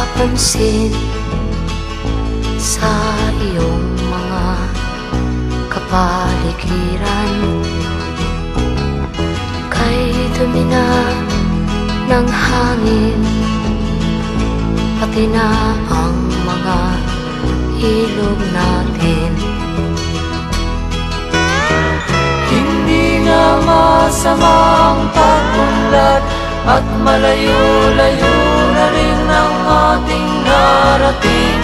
napapansin sa iyong mga kapaligiran. Kay dumi na ng hangin Pati na ang mga ilog natin. Hindi nga masamang pagunlad At malayo-layo na rin ang ating narating.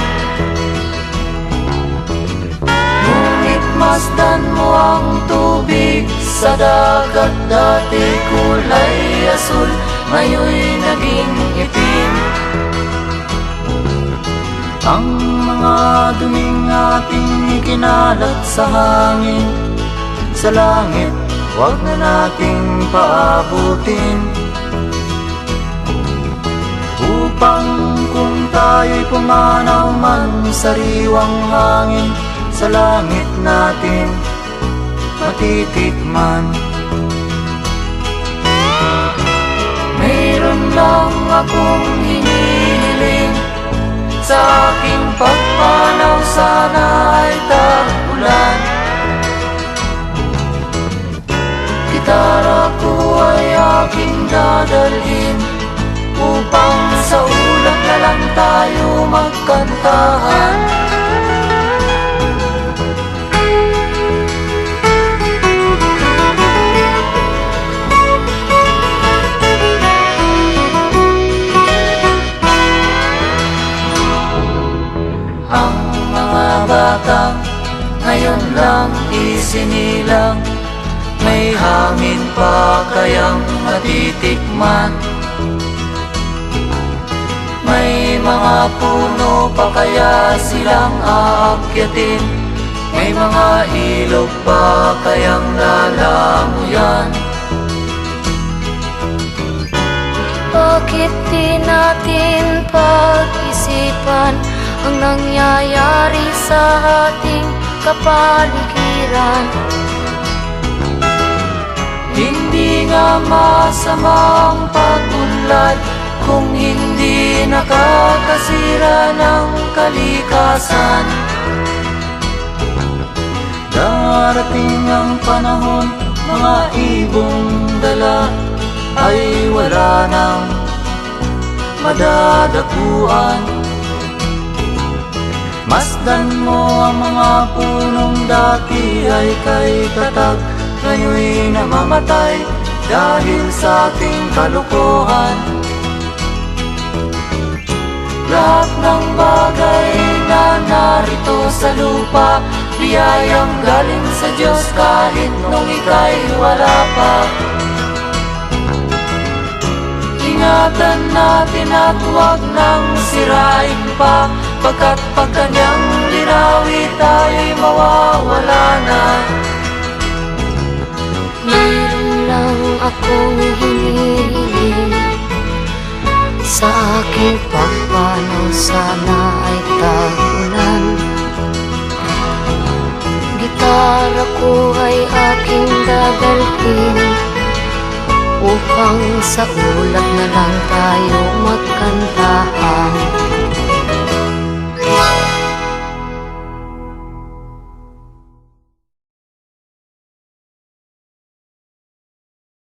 Ngunit masdan mo ang tubig sa dagat Dati kulay asul, ngayon'y naging itim. Ang mga duming ating ikinalat sa hangin sa langit Huwag na nating paabutin tayo'y pumanaw man sa riwang hangin Sa langit natin matitikman. Mayroon lang akong hinihiling Sa aking pagpanaw sana magkantahan Ang mga batang ngayon lang isinilang. May hangin pa kayang matitikman mga puno pa kaya silang aakyatin May mga ilog pa kayang lalamuyan Bakit di natin pag-isipan ang nangyayari sa ating kapaligiran? Hindi nga masamang pagunlad Kung hindi nakakasira ng kalikasan. Darating ang panahon Mga ibong dala Ay wala nang madadakuan Masdan mo ang mga punong dati ay kay tatag Ngayon'y namamatay dahil sa ating kalukuhan Lahat ng bagay na narito sa lupa Biyayang galing sa Diyos kahit nung ika'y wala pa. Ingatan natin at huwag nang sirain pa Pagkat pag kanyang linawi tayo'y mawawala na. Meron lang akong Sa aking pagpanaw sana ay tagulan Gitara ko ay aking dadalhin Upang sa ulat na lang tayo magkantahan